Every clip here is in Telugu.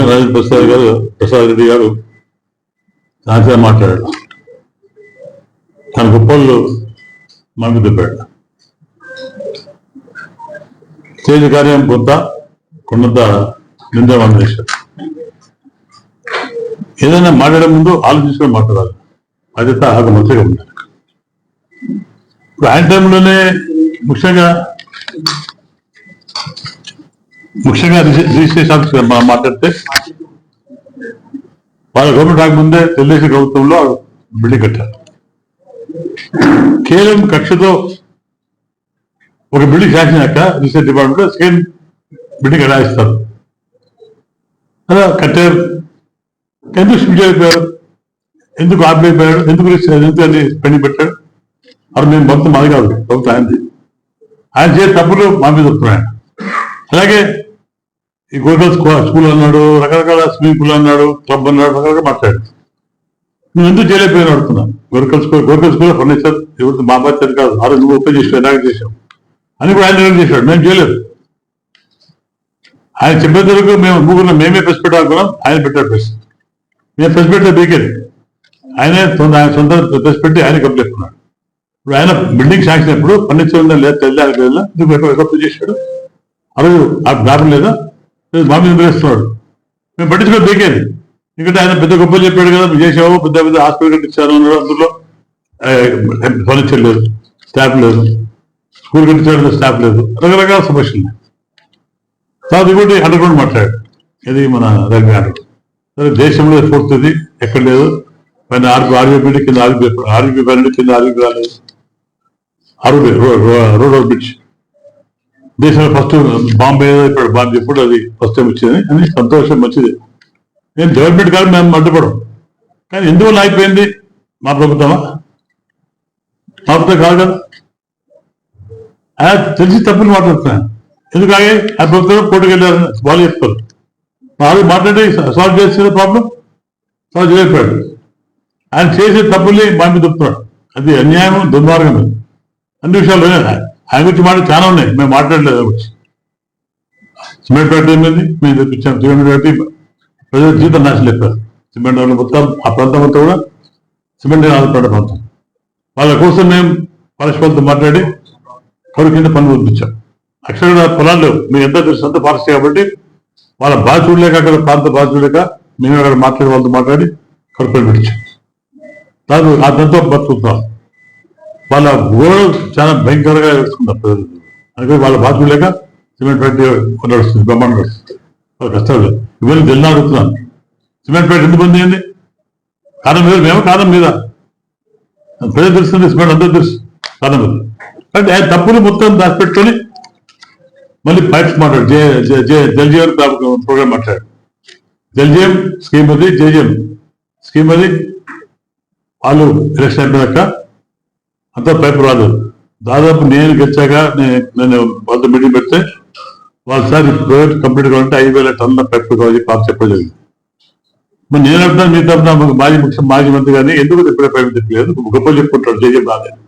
బుగ్గ రాజేంద్ర ప్రసాద్ గారు ప్రసాద్ రెడ్డి గారు దాంతో మాట్లాడాడు తన గొప్పలు మనకు దిప్పాడు స్టేజ్ కార్యం కొంత కొండంత నిందవాన్ని వందేశారు ఏదైనా మాట్లాడే ముందు ఆలోచించుకొని మాట్లాడాలి. అది ఒక మంత్రిగా ఉన్నారు ఇప్పుడు ఆయన టైంలోనే ముఖ్యంగా ముఖ్యంగా రిజిస్ట్రేషన్ ఆఫీస్ మనం మాట్లాడితే వాళ్ళ గవర్నమెంట్ రాకముందే తెలుగుదేశం ప్రభుత్వంలో బిల్డింగ్ కట్టారు. కేవలం కక్షతో ఒక బిల్డింగ్ శాసినాక రిజిస్టర్ డిపార్ట్మెంట్లో సేమ్ బిల్డింగ్ ఎలా అలా కట్టారు. ఎందుకు స్పీడ్ అయిపోయారు? ఎందుకు ఆపిపోయారు ఎందుకు రిజిస్టర్ ఎందుకు అని పెండింగ్ పెట్టారు? అది మేము మొత్తం మాది కాదు ప్రభుత్వం ఆయనది. ఆయన చేసే తప్పులు మా మీద వస్తున్నాయి అలాగే ఈ గోర్కల్ స్కూల్ అన్నాడు రకరకాల స్విమ్మింగ్ పూల్ అన్నాడు క్లబ్ అన్నాడు రకరకాల మాట్లాడు నువ్వు ఎందుకు చేయలేకపోయినా అడుగుతున్నా గోర్కల్ స్కూల్ గోర్కల్ స్కూల్ ఫర్నిచర్ ఎవరు మా బాధ్యత కాదు. ఆ రోజు నువ్వు ఓపెన్ చేసి ఎలాగ చేసావు అని కూడా ఆయన నిర్ణయం చేశాడు. మేము చేయలేదు. ఆయన చెప్పేందుకు మేము ముగ్గురు మేమే ప్రెస్ పెట్టాలనుకున్నాం ఆయన పెట్టాడు ప్రెస్. మేము ప్రెస్ పెట్టే బీకేది ఆయనే సొంత ఆయన సొంత ప్రెస్ పెట్టి ఆయన కప్పలేకున్నాడు ఇప్పుడు ఆయన బిల్డింగ్ శాంక్షన్ ఎప్పుడు ఫర్నిచర్ ఉందా లేదా తెలియదు లేదా ఎందుకు ఎక్కడ ఎక్కడ చేశాడు? ఆ రోజు ఆ జ్ఞాపం లేదా? మా మీద వేస్తున్నాడు మేము పట్టించుకొని బీకేది ఎందుకంటే ఆయన పెద్ద గొప్పలు చెప్పాడు కదా చేసావు పెద్ద పెద్ద హాస్పిటల్ కట్టించారు అన్నాడు అందులో. ఫర్నిచర్ లేదు స్టాఫ్ లేదు స్కూల్ కట్టించాడు స్టాఫ్ లేదు. రకరకాల సమస్యలు తర్వాత ఇంకోటి అండర్ గ్రౌండ్ మాట్లాడాడు. ఇది మన రైల్వే అండర్ సరే దేశంలో ఫోర్త్ ఇది ఎక్కడ లేదు. పైన ఆర్బీ ఆర్బీపీ కింద ఆర్బీ ఆర్బీ పన్నెండు కింద ఆర్బీ రాలేదు. R B road bridge. దేశంలో ఫస్ట్ బాంబే ఇప్పుడు బాంబే ఎప్పుడు అది ఫస్ట్ టైం వచ్చింది. అని సంతోషం మంచిది. నేను డెవలప్మెంట్ కాదు మేము అడ్డుపడం కానీ ఎందువల్ల అయిపోయింది మా ప్రభుత్వమా? మా ప్రభుత్వం కాదు కదా. ఆయన తెలిసి తప్పులు మాట్లాడుతున్నాను. ఎందుకు ఆగే ఆ ప్రభుత్వం కోర్టుకు వెళ్ళారని వాళ్ళు చెప్తారు. వాళ్ళు మాట్లాడి సాల్వ్ చేసిన ప్రాబ్లం సాల్వ్ చేయలేకపోయాడు. ఆయన చేసే తప్పుల్ని మా మీద చెప్తున్నాడు అది అన్యాయం దుర్మార్గం అన్ని విషయాలు ఆయన ఆయన గురించి మాట చాలా ఉన్నాయి. మేము మాట్లాడలేదు సిమెంట్ ఫ్యాక్టరీ ఏమైంది? మేము తెప్పించాం. సిమెంట్ ఫ్యాక్టరీ ప్రజల జీతం నాశనం చెప్పారు సిమెంట్ వాళ్ళు మొత్తం ఆ ప్రాంతం అంతా కూడా సిమెంట్ ఆధారపడే ప్రాంతం. వాళ్ళ కోసం మేము పరస్పరంతో మాట్లాడి కరు కింద పనులు పంపించాం అక్షర పొలాలు లేవు. మీరు ఎంత తెలుసు అంత ఫారెస్ట్ కాబట్టి వాళ్ళ బాధ చూడలేక అక్కడ ప్రాంత బాధ చూడలేక మేము అక్కడ మాట్లాడే వాళ్ళతో మాట్లాడి కడుపులు పెట్టించాం దాని ఆ దాంతో బతుకుతాం వాళ్ళ గోడలు చాలా భయంకరంగా వేసుకుంటారు ప్రజలు. అందుకని వాళ్ళ బాధ్యత లేక సిమెంట్ ఫ్యాక్టరీ నడుస్తుంది బ్రహ్మాండం నడుస్తుంది. వాళ్ళ కష్టాలు ఇవన్నీ జిల్లా అడుగుతున్నాను సిమెంట్ ఫ్యాక్టరీ ఎందుకు బంద్ చేయండి? కారణం మీద మేము? కారణం మీద. ప్రజలు తెలుస్తుంది సిమెంట్ అందరూ తెలుసు. కారణం మీద కాబట్టి ఆయన తప్పులు మొత్తం దాచిపెట్టుకొని మళ్ళీ పైప్స్ మాట్లాడు. జే జే- జే ప్రోగ్రామ్ మాట్లాడు. జల్జీఎం స్కీమ్ అది జేజీఎం స్కీమ్ అది వాళ్ళు ఎలక్షన్ అయిపోయాక అంతా పైపు రాదు దాదాపు నేను గెలిచాక నేను వాళ్ళతో మీటింగ్ పెడితే వాళ్ళు సార్ ప్రైవేట్ కంప్లీట్ కావాలంటే ఐదు వేల టన్నుల పైపు కావాలి పాప చెప్పడం జరిగింది. మరి నేను అంటున్నాను మీ తరఫున మాకు మాజీ ముఖ్య మాజీ మంత్రి కానీ ఎందుకు ఇప్పుడే పైపు చెప్పలేదు? గొప్పలు చెప్పుకుంటాడు జేజే రాలేదు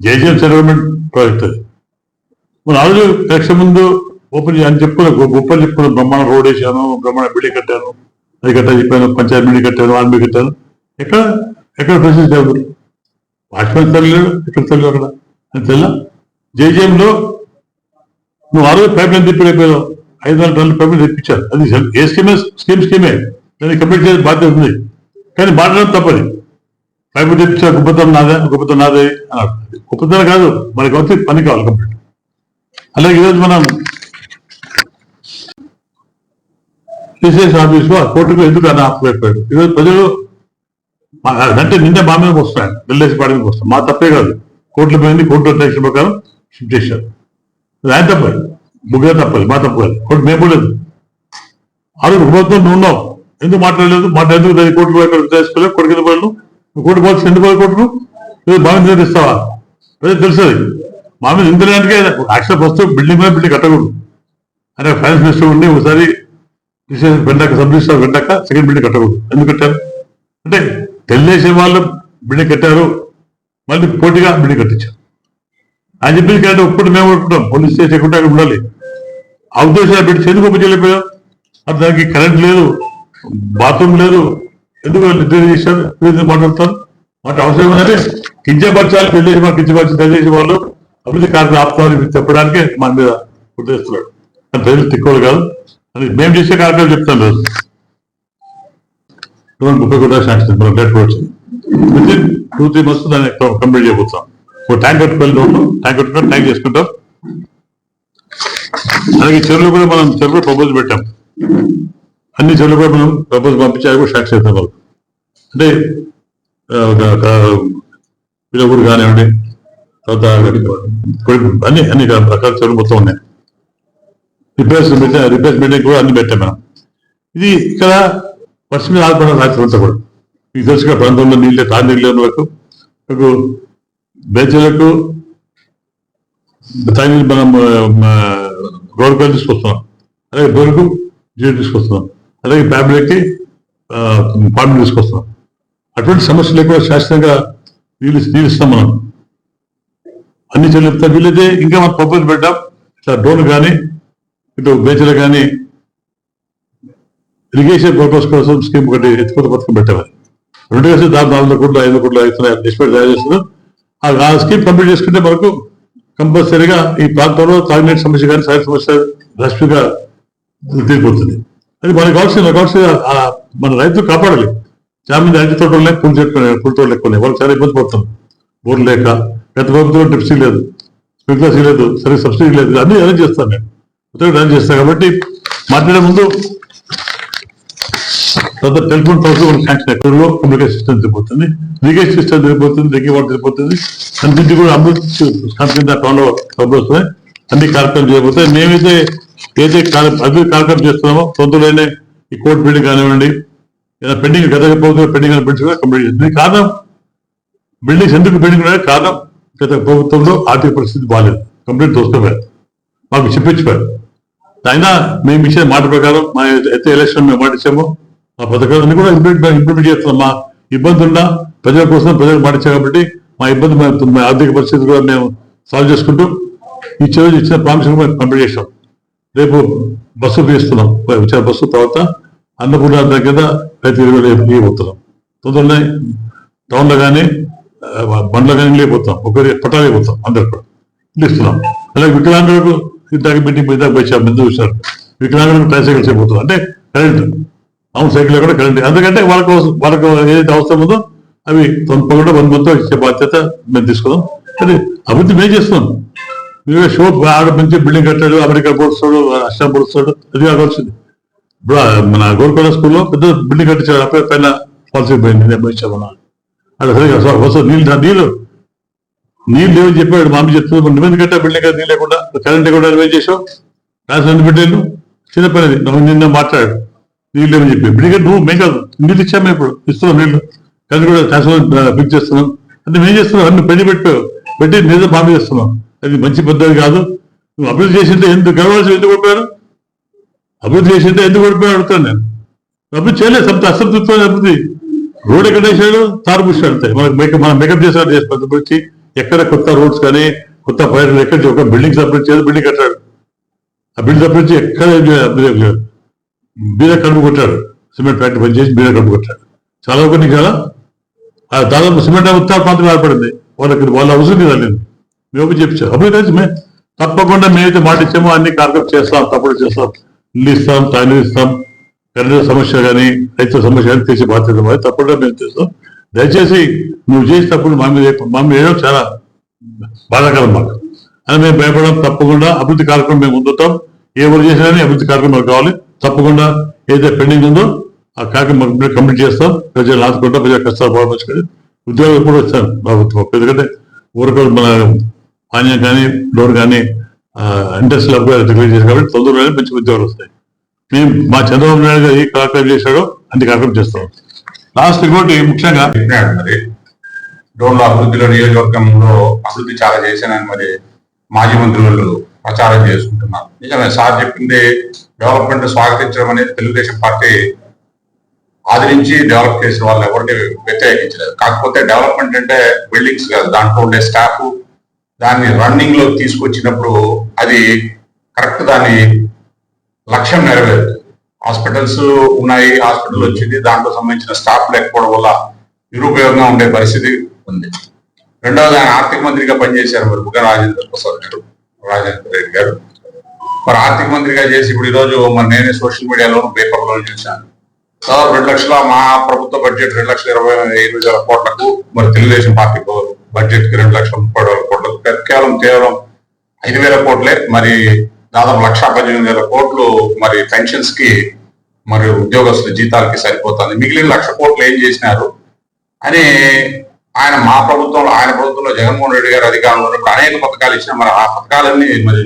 జేజే సెటిల్మెంట్ ప్రాజెక్ట్ అది. మరి ఆ రోజు ఎలక్షన్ ముందు ఓపెన్ అని చెప్పుకున్న గొప్పలు చెప్పుకున్న బ్రహ్మాండ రోడ్ వేసాను బ్రహ్మాండ బిల్డింగ్ కట్టాను అది కట్టా చెప్పాను పంచాయతీ బిల్డింగ్ కట్టాను ఆర్మీ కట్టాను. ఎక్కడ ఎక్కడ ప్రశ్న వాచ్మెన్ తల్లిలేడు ఇక్కడ తల్లి అక్కడ అని తెల్ల జేజేఎంలో నువ్వు ఆ రోజు పైప్ లైన్ తిప్పిపోయావు ఐదు వందల టన్నుల పైప్ లైన్ తెప్పించారు. అది ఏ స్కీమే? స్కీమ్? స్కీమే దాన్ని కంప్లీట్ చేసే బాధ్యత ఉంది. కానీ మాట్లాడడం తప్పది. పైపు తెప్పించారు గొప్పతనం నాదే గొప్పతనం నాదే అన్నాడు గొప్పతనం కాదు. మనకి వచ్చి పని కావాలి కంప్లీట్ అలాగే ఈరోజు మనం టీసీఎస్ ఆఫీస్ కోర్టుకు ఎందుకు అని ఆపలేకపోయాడు? ఈరోజు ప్రజలు అంటే నిన్నే మా మీద వస్తాయి ఢిల్లీ పాడి మీద వస్తాం మా తప్పే కాదు. కోర్టులో పోయింది కోర్టు అధ్యక్షుల ప్రకారం షిఫ్ట్ చేశారు. ఆయన తప్పదు ముగ్గురే తప్పదు మా తప్పు కాదు కోర్టు మేము పోలేదు ఆ రోజు ప్రభుత్వం నువ్వు ఉన్నావు. ఎందుకు మాట్లాడలేదు? మాట్లాడేందుకు కోర్టు చేసుకోలేదు కొడుకు కింద పోయాను కోర్టు పోవచ్చు ఎందుకు పోయి కోర్టును? లేదు బాగా నిర్ణయిస్తావా ఇస్తావా అదే తెలుసు మా మీద ఇంతకంటే యాక్చువల్ ఫస్ట్ బిల్డింగ్ మీద బిల్డింగ్ కట్టకూడదు. అంటే ఫైనాన్స్ మినిస్టర్ ఉండి ఒకసారి డిసిషన్ వెంటాక సబ్ మినిస్టర్ వెంటాక సెకండ్ బిల్డింగ్ కట్టకూడదు. ఎందుకు కట్టారు? అంటే తెలుగుదేశం వాళ్ళు బిల్డింగ్ కట్టారు మళ్ళీ పోటీగా బిల్డింగ్ కట్టించారు. ఆయన చెప్పింది కంటే ఒప్పుడు మేము ఉంటున్నాం పోలీస్ స్టేషన్ ఎక్కడ ఉండాలి. ఆ ఉద్దేశాలు పెట్టి ఎందుకు ఒప్పు చేయలేకపోయాం. అది దానికి కరెంట్ లేదు బాత్రూమ్ లేదు. ఎందుకు నిద్ర చేశారు? ఎందుకు మాట్లాడతారు. మాట అవసరం ఏంటంటే కించపరచాలి పెళ్ళి చేసి కించపరిచి దయచేసి వాళ్ళు అభివృద్ధి కార్యక్రమం ఆపుతామని చెప్పడానికి మన మీద ఉద్దేశిస్తున్నాడు ప్రజలు తిక్కువలు కాదు. అని మేము చేసే కార్యక్రమం చెప్తాను రోజు ముప్పై కోట్ల శాంక్షన్ మనం లెటర్ వచ్చింది. Within two three months దాన్ని కంప్లీట్ చేయబోతాం ఒక ట్యాంక్ కట్టుకోవాలి లోన్ ట్యాంక్ కట్టుకొని ట్యాంక్ చేసుకుంటాం. అలాగే చెరువులు కూడా మనం చెరువులు ప్రపోజ్ పెట్టాం. అన్ని చెరువులు కూడా మనం ప్రపోజ్ పంపించి అవి కూడా శాంక్షన్ చేస్తాం వాళ్ళు. అంటే ఒక ఒక పిల్లగూరు కానివ్వండి తర్వాత అన్ని అన్ని రకాల చెరువులు మొత్తం ఉన్నాయి. రిపేర్స్ పెట్టా రిపేర్స్ మీటింగ్ కూడా అన్ని పెట్టాం మనం. ఇది ఇక్కడ వర్షం మీద రాత్రి అంతా కూడా. మీకు తెలుసు ప్రాంతంలో నీళ్ళే తాగి నీళ్ళు వరకు. మీకు బేచలకు తాగి మనం రోడ్ పేరు తీసుకొస్తున్నాం. అలాగే బోరుకు జీడి తీసుకొస్తున్నాం. అలాగే ఫ్యామిలీకి పాండు తీసుకొస్తున్నాం. అటువంటి సమస్యలు లేకుండా శాశ్వతంగా నీళ్ళు నీళ్ళు మనం. అన్ని చెల్లిస్తాం వీళ్ళైతే ఇంకా మనం ప్రపోజల్ పెట్టాం. ఇట్లా డ్రోన్ కానీ ఇటు బేచలు కానీ ఇరిగేషన్ పర్పస్ కోసం స్కీమ్ ఒకటి ఎత్తుకొత్త పథకం పెట్టామని రెండు వేసి దాని నాలుగు కోట్లు ఐదు కోట్లు అవుతున్నాయి ఎక్స్పెక్ట్ తయారు చేస్తున్నాం ఆ- స్కీమ్ కంప్లీట్ చేసుకుంటే మనకు కంపల్సరీగా ఈ ప్రాంతంలో తాగునీటి సమస్య కానీ సాగు సమస్య రష్మిగా తీరిపోతుంది. అది మనకు కావాల్సిన కావాల్సిన మన రైతులు కాపాడాలి. చాలా మంది అరటి తోటలు లేక పూల చెట్లు పూల తోటలు ఎక్కువ వాళ్ళు చాలా ఇబ్బంది పడుతుంది బోర్లు లేక గత ప్రభుత్వం టిప్సీ లేదు స్ప్రింక్లర్స్ లేదు సరే సబ్సిడీ లేదు అన్ని అరేంజ్ చేస్తాను నేను మొత్తం అరేంజ్ చేస్తాను కాబట్టి మాట్లాడే ముందు తర్వాత టెలిఫోన్ టవర్స్ కూడా శాంక్షన్ ఎక్కడలో కమ్యూనికేషన్ సిస్టమ్ జరిగిపోతుంది రిగేజ్ సిస్టమ్ జరిగిపోతుంది డ్రింకింగ్ వాటర్ జరిగిపోతుంది అన్నింటి కూడా అమృత్ కంపెనీ టౌన్లో టౌన్ వస్తున్నాయి. అన్ని కార్యక్రమాలు చేయబోతాయి మేమైతే ఏదైతే అభివృద్ధి కార్యక్రమం చేస్తున్నామో తొందరలోనే ఈ కోర్టు బిల్డింగ్ కానివ్వండి ఏదైనా పెండింగ్ గత ప్రభుత్వం పెండింగ్ బిల్డింగ్స్ కూడా కంప్లీట్ చేసింది కారణం. బిల్డింగ్స్ ఎందుకు బిల్డింగ్ ఉన్నాయి కారణం. గత ప్రభుత్వంలో ఆర్థిక పరిస్థితి బాగాలేదు కంప్లీట్ దోసుకోపోయారు మాకు చెప్పించిపోయారు అయినా మేము ఇచ్చిన మాట ప్రకారం మా అయితే ఎలక్షన్ మేము మాట ఇచ్చాము. మా పథకాలన్నీ కూడా ఇంప్లిమెంట్ ఇంప్లిమెంట్ చేస్తున్నాం. మా ఇబ్బంది ఉన్నా ప్రజల కోసం ప్రజలకు మాటించాం కాబట్టి మా ఇబ్బంది మా- మా ఆర్థిక పరిస్థితి కూడా మేము సాల్వ్ చేసుకుంటూ ఇచ్చే రోజు ఇచ్చిన ప్రామిషన్ మేము కంప్లీట్ చేసాం రేపు బస్సు ఇస్తున్నాం. వచ్చిన బస్సు తర్వాత అన్నపూర్ణ దగ్గర రైతు ఎరువులు ఇవ్వబోతున్నాం. తొందరనే టౌన్లో కానీ బండ్లో కానీ లేకపోతాం ఒకరి పట్టాలు లేకపోతాం అందరు కూడా. ఇస్తున్నాం. అలాగే వికలాంగులకు ఇందాక మీటింగ్ ఇందాక వచ్చాం ముందు చూసారు వికలాంగులకు ట్రైసైకిల్స్ అయిపోతాం అంటే కరెంట్ అవును సైకిల్ కూడా కరెంట్. ఎందుకంటే వాళ్ళకు వాళ్ళకు ఏదైతే అవసరం ఉందో అవి తప్పకుండా వన్ మంత్ ఇచ్చే బాధ్యత మేము తీసుకుందాం. అది అభివృద్ధి మేము చేస్తున్నాం. మీరు షో ఆడ మంచి బిల్డింగ్ కట్టాడు అమెరికా పొడుస్తాడు అస్సాం పొడుస్తాడు అది కావాల్సింది ఇప్పుడు మన గోల్కొండ స్కూల్లో పెద్ద బిల్డింగ్ కట్టించాడు అప్పుడే పైన పాలసీ పోయింది నేను ఇచ్చామన్నా అక్కడ సరిగా వస్తుంది నీళ్ళు నీళ్ళు. నీళ్ళు లేవని చెప్పాడు మామి చెప్తుంది మరి నువ్వెందుకు కట్టా బిల్డింగ్ కదా నీళ్ళు లేకుండా కరెంట్ కూడా నువ్వేం చేసావు? రాసిన బిడ్డలు చిన్న పనిది నువ్వు నిన్న మాట్లాడాడు. నీళ్ళు లేవని చెప్పి ఎందుకంటే నువ్వు మేము కాదు. నీళ్ళు ఇచ్చాము ఇప్పుడు. ఇస్తున్నాం నీళ్ళు. కానీ కూడా కాసేపు ఫిక్స్ చేస్తున్నాం. అంటే మేము చేస్తున్నాం. అన్ని పెళ్ళి పెట్టు. పెట్టి నిజం బాగా చేస్తున్నాం. అది మంచి పద్ధతి కాదు. నువ్వు అభివృద్ధి చేసింటే ఎందుకు గెలవాల్సి ఎందుకు ఓడిపోయారు అభివృద్ధి చేసింటే ఎందుకు ఓడిపోయాడు అడుగుతాను నేను. అభివృద్ధి చేయలేదు. సంత అసంతృప్తి అభివృద్ధి. రోడ్ ఎక్కడ వేసాడు? తారు పుష్టి అడుగుతాయి. మనకి మేకప్ మనం మేకప్ చేసాడు చేసి పెద్ద వచ్చి ఎక్కడ కొత్త రోడ్స్ కానీ కొత్త ఫైర్ ఎక్కడ ఒక బిల్డింగ్ సపరేట్ చేసి బిల్డింగ్ కట్టాడు. ఆ బిల్డింగ్ సపరేట్ చేసి ఎక్కడ బీర కడుపు కొట్టాడు. సిమెంట్ ఫ్యాక్టరీ పనిచేసి చేసి కడుపు కొట్టాడు. చాలా ఒకటి కదా దాదాపు సిమెంట్ ఉత్తర ప్రాంతం ఏర్పడింది. వాళ్ళకి వాళ్ళ అవసరం మీద లేదు. మేము చెప్తాం అభివృద్ధి మే తప్పకుండా మేమైతే మాట ఇచ్చామో అన్ని కార్యక్రమం చేస్తాం తప్పకుండా చేస్తాం. ఇల్లు ఇస్తాం తాయిలు ఇస్తాం. కరెంటు సమస్య కానీ రైతు సమస్య కానీ తీసే బాధ్యత మరి తప్పకుండా మేము చేస్తాం. దయచేసి నువ్వు చేసేటప్పుడు మా మీద మా మీద చాలా బాధాకరం మాకు. అని మేము భయపడడం తప్పకుండా. అభివృద్ధి కార్యక్రమం మేము ముందుతాం ఎవరు చేసినా అభివృద్ధి కార్యక్రమం కావాలి. తప్పకుండా ఏదైతే పెండింగ్ ఉందో ఆ కార్యక్రమం కంప్లీట్ చేస్తాం. ప్రజలు ఆదుకుంటాం ప్రజల కష్టాలు బాగుపరచుకొని ఉద్యోగాలు కూడా వచ్చారు ప్రభుత్వం. ఎందుకంటే ఊరికి మన పానీయం కానీ లోన్ కానీ ఇంట్రెస్ట్ అప్గా డిక్లేర్ చేశారు కాబట్టి తొందరలోనే మంచి ఉద్యోగాలు వస్తాయి. మేము మా చంద్రబాబు నాయుడు గారు ఏ కార్యక్రమం చేశాడో అన్ని కార్యక్రమం చేస్తాం. లాస్ట్ ఇంకోటి ముఖ్యంగా మరి. డోన్లో అభివృద్ధిలో నియోజకవర్గంలో అభివృద్ధి చాలా చేశానని మరి మాజీ మంత్రులు ప్రచారం చేసుకుంటున్నారు నిజమే సార్ చెప్పింది డెవలప్మెంట్ స్వాగతించడం అనేది తెలుగుదేశం పార్టీ ఆదరించి డెవలప్ చేసిన వాళ్ళు ఎవరిని వ్యతిరేకించలేదు. కాకపోతే డెవలప్మెంట్ అంటే బిల్డింగ్స్ కాదు దాంట్లో ఉండే స్టాఫ్ దాన్ని రన్నింగ్లో తీసుకొచ్చినప్పుడు అది కరెక్ట్ దాని లక్ష్యం నెరవేరుతుంది. హాస్పిటల్స్ ఉన్నాయి హాస్పిటల్ వచ్చింది దాంట్లో సంబంధించిన స్టాఫ్ లేకపోవడం వల్ల నిరుపయోగంగా ఉండే పరిస్థితి ఉంది. రెండవది ఆయన ఆర్థిక మంత్రిగా పనిచేశారు మరి బుగ్గ రాజేంద్ర ప్రసాద్ గారు. రాజేంద్ర రెడ్డి గారు. మరి ఆర్థిక మంత్రిగా చేసి ఇప్పుడు ఈరోజు మరి నేనే సోషల్ మీడియాలోను పేపర్లోను చూశాను. దాదాపు రెండు లక్షల మా ప్రభుత్వ బడ్జెట్ రెండు లక్షల ఇరవై ఎనిమిది వేల కోట్లకు మరి తెలుగుదేశం పార్టీ బడ్జెట్కి రెండు లక్షల ముప్పై వేల కోట్లకు కేవలం కేవలం ఐదు వేల కోట్లే. మరి దాదాపు లక్ష పద్దెనిమిది వేల కోట్లు మరి పెన్షన్స్కి మరి ఉద్యోగస్తుల జీతాలకి సరిపోతుంది. మిగిలిన లక్ష కోట్లు ఏం చేసినారు? అని ఆయన మా ప్రభుత్వంలో ఆయన ప్రభుత్వంలో జగన్మోహన్ రెడ్డి గారు అధికారంలో ఉన్నప్పుడు అనేక పథకాలు ఇచ్చిన మరి ఆ పథకాలన్నీ మరి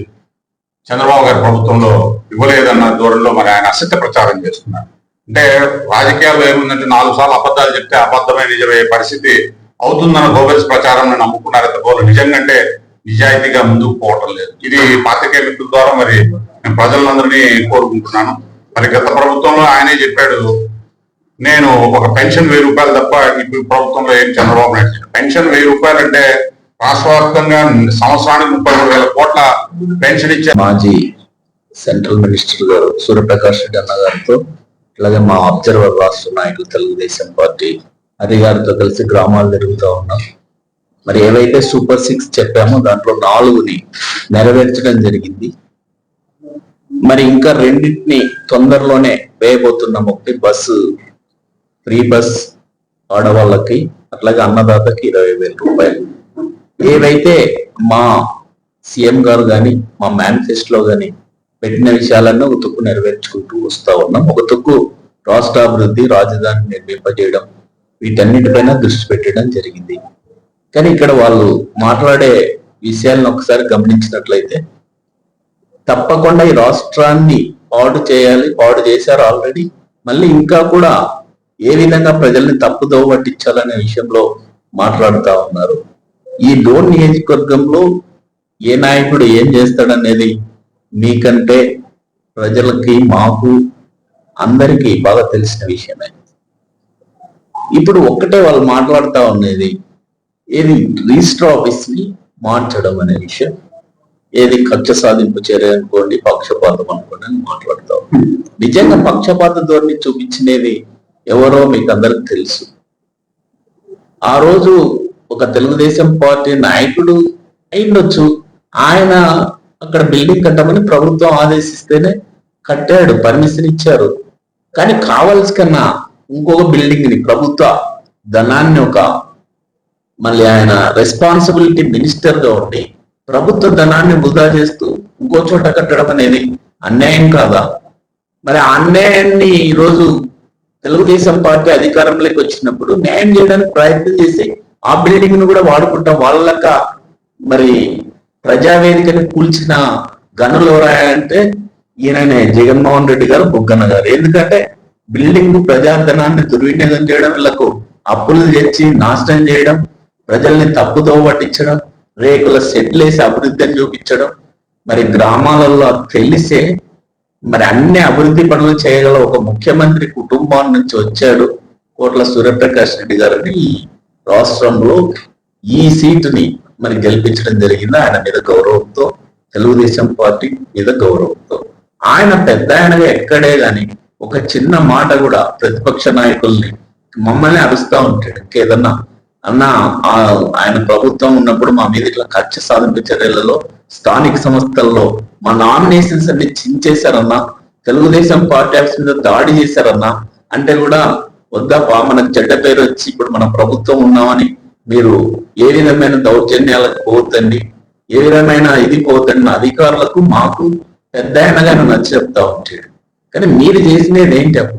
చంద్రబాబు గారి ప్రభుత్వంలో ఇవ్వలేదన్న ధోరణిలో మరి ఆయన అసత్య ప్రచారం చేస్తున్నారు. అంటే రాజకీయాల్లో ఏముందంటే నాలుగు సార్లు అబద్ధాలు చెప్తే అబద్ధమే నిజమయ్యే పరిస్థితి అవుతుందన్న గోబెల్స్ ప్రచారం నమ్ముకున్నారు తప్ప నిజంగా అంటే నిజాయితీగా ముందుకు పోవటం లేదు. ఇది పాత్రికేయ మిత్రుల ద్వారా మరి నేను ప్రజలందరినీ కోరుకుంటున్నాను. మరి గత ప్రభుత్వంలో ఆయనే చెప్పాడు నేను ఒక పెన్షన్ వెయ్యి రూపాయలు తప్ప ఇప్పుడు ప్రభుత్వంలో ఏం చంద్రబాబు నాయుడు పెన్షన్ వెయ్యి రూపాయలు అంటే రాష్ట్రవ్యాప్తంగా సంవత్సరానికి ముప్పై మూడు వేల కోట్ల పెన్షన్ ఇచ్చే మాజీ సెంట్రల్ మినిస్టర్ గారు సూర్యప్రకాష్ రెడ్డి అన్న గారితో అలాగే మా అబ్జర్వర్ రాష్ట్ర నాయకులు తెలుగుదేశం పార్టీ అధికారితో కలిసి గ్రామాలు తిరుగుతూ ఉన్నాం. మరి ఏవైతే సూపర్ సిక్స్ చెప్పామో దాంట్లో నాలుగుని నెరవేర్చడం జరిగింది. మరి ఇంకా రెండింటిని తొందరలోనే వేయబోతున్నాం. ఒకటి బస్సు ఫ్రీ బస్ ఆడవాళ్ళకి అట్లాగే అన్నదాతకి ఇరవై వేల రూపాయలు. ఏవైతే మా సీఎం గారు కానీ మా మేనిఫెస్టోలో కానీ పెట్టిన విషయాలన్నీ ఒక తుక్కు నెరవేర్చుకుంటూ వస్తూ ఉన్నాం. ఒక తుక్కు రాష్ట్ర అభివృద్ధి రాజధాని నిర్మింపజేయడం వీటన్నిటిపైన దృష్టి పెట్టడం జరిగింది. కానీ ఇక్కడ వాళ్ళు మాట్లాడే విషయాలను ఒకసారి గమనించినట్లయితే తప్పకుండా ఈ రాష్ట్రాన్ని పాడు చేయాలి పాడు చేశారు ఆల్రెడీ. మళ్ళీ ఇంకా కూడా ఏ విధంగా ప్రజల్ని తప్పుదోవ పట్టించాలనే విషయంలో మాట్లాడుతా ఉన్నారు. ఈ డోన్ నియోజకవర్గంలో ఏ నాయకుడు ఏం చేస్తాడనేది మీకంటే ప్రజలకి మాకు అందరికీ బాగా తెలిసిన విషయమే. ఇప్పుడు ఒక్కటే వాళ్ళు మాట్లాడుతూ ఉండేది ఏది రిజిస్టర్ ఆఫీస్ని మార్చడం అనే విషయం ఏది కక్ష సాధింపు చర్య అనుకోండి పక్షపాతం అనుకోండి అని మాట్లాడతాం నిజంగా పక్షపాత ధోరణి చూపించినది ఎవరో మీకు అందరికి తెలుసు. ఆ రోజు ఒక తెలుగుదేశం పార్టీ నాయకుడు అయిండొచ్చు. ఆయన అక్కడ బిల్డింగ్ కట్టమని ప్రభుత్వం ఆదేశిస్తేనే కట్టాడు పర్మిషన్ ఇచ్చారు. కానీ కావాల్సి కన్నా ఇంకొక బిల్డింగ్ని ప్రభుత్వ ధనాన్ని ఒక మళ్ళీ ఆయన రెస్పాన్సిబిలిటీ మినిస్టర్గా ఉండి ప్రభుత్వ ధనాన్ని వృధా చేస్తూ ఇంకో చోట కట్టడం అనేది అన్యాయం కాదా? మరి ఆ అన్యాయాన్ని ఈరోజు తెలుగుదేశం పార్టీ అధికారంలోకి వచ్చినప్పుడు న్యాయం చేయడానికి ప్రయత్నం చేసి ఆ బిల్డింగ్ను కూడా వాడుకుంటాం. వాళ్ళక మరి ప్రజావేదికను కూల్చిన గనులు ఎవరాయంటే ఈయననే జగన్మోహన్ రెడ్డి గారు బుగ్గన్న గారు. ఎందుకంటే బిల్డింగ్ ప్రజాధనాన్ని దుర్వినియోగం చేయడం వీళ్ళకు అప్పులు తెచ్చి నాశనం చేయడం ప్రజల్ని తప్పుతో పట్టించడం రేకుల సెట్లు వేసి అభివృద్ధిని చూపించడం మరి గ్రామాలలో తెలిసే మరి అన్ని అభివృద్ధి పనులు చేయగల ఒక ముఖ్యమంత్రి కుటుంబం నుంచి వచ్చాడు కోట్ల సూర్యప్రకాష్ రెడ్డి గారిని రాష్ట్రంలో ఈ సీటుని మరి గెలిపించడం జరిగింది. ఆయన మీద గౌరవంతో తెలుగుదేశం పార్టీ మీద గౌరవంతో. ఆయన పెద్ద ఆయనగా ఎక్కడే గాని ఒక చిన్న మాట కూడా ప్రతిపక్ష నాయకుల్ని మమ్మల్ని అరుస్తా ఉంటాడు. ఇంకేదన్నా అన్న ఆయన ప్రభుత్వం ఉన్నప్పుడు మా మీద ఇట్లా ఖర్చు సాధింపు చర్యలలో స్థానిక సంస్థల్లో మా నామినేషన్స్ అన్ని చించేశారన్నా తెలుగుదేశం పార్టీ ఆఫీస్ మీద దాడి చేశారన్నా అంటే కూడా వద్దాపా మనకు చెడ్డ పేరు వచ్చి ఇప్పుడు మన ప్రభుత్వం ఉన్నామని మీరు ఏ విధమైన దౌర్జన్యాలకు పోతండి ఏ విధమైన ఇది పోతండి అధికారులకు మాకు పెద్ద ఆయనగా నచ్చి చెప్తా ఉంటాడు. కానీ మీరు చేసినది ఏంటి అప్పుడు?